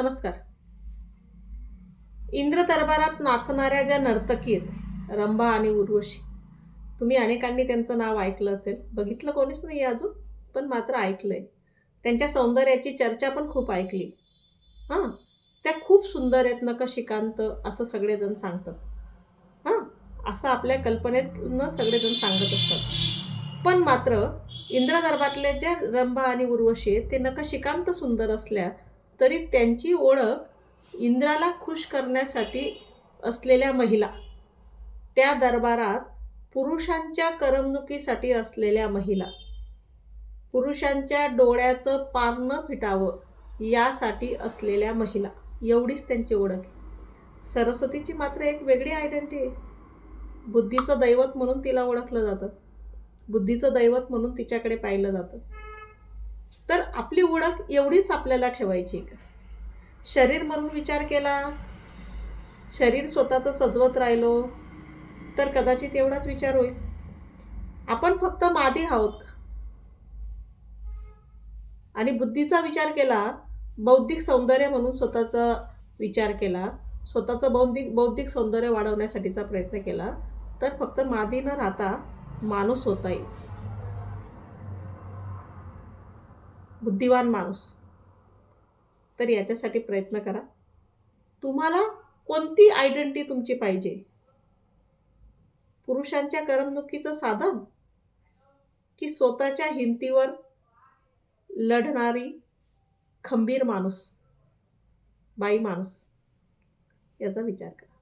नमस्कार. इंद्र दरबारात नाचणाऱ्या ज्या नर्तकी आहेत रंभा आणि उर्वशी तुम्ही अनेकांनी त्यांचं नाव ऐकलं असेल. बघितलं कोणीच नाही अजून पण मात्र ऐकलं आहे त्यांच्या सौंदर्याची चर्चा पण खूप ऐकली. हां त्या खूप सुंदर आहेत नकशिकांत असं सगळेजण सांगतात. हां असं आपल्या कल्पनेतनं सगळेजण सांगत असतात. पण मात्र इंद्र ज्या रंभा आणि उर्वशी आहेत ते नकशिकांत सुंदर असल्या तरी त्यांची ओळख इंद्राला खुश करण्यासाठी असलेल्या महिला त्या दरबारात पुरुषांच्या करमणुकीसाठी असलेल्या महिला पुरुषांच्या डोळ्याचं पार न फिटावं यासाठी असलेल्या महिला. एवढीच त्यांची ओळख आहे. सरस्वतीची मात्र एक वेगळी आयडेंटिटी आहे. बुद्धीचं दैवत म्हणून तिला ओळखलं जातं. बुद्धीचं दैवत म्हणून तिच्याकडे पाहिलं जातं. तर आपली ओळख एवढीच आपल्याला ठेवायची का? शरीर म्हणून विचार केला. शरीर स्वतःचं सजवत राहिलो तर कदाचित एवढाच विचार होईल. आपण फक्त मादी आहोत का? आणि बुद्धीचा विचार केला बौद्धिक सौंदर्य म्हणून स्वतःचा विचार केला स्वतःचं बौद्धिक बौद्धिक सौंदर्य वाढवण्यासाठीचा प्रयत्न केला तर फक्त मादी न राहता माणूस होता येईल. बुद्धिवान माणूस. तर याच्यासाठी प्रयत्न करा. तुम्हाला कोणती आयडेंटिटी तुमची पाहिजे? पुरुषांच्या करमणुकीचं साधन? की स्वतःच्या हिमतीवर लढणारी खंबीर माणूस? बाई माणूस? याचा विचार करा.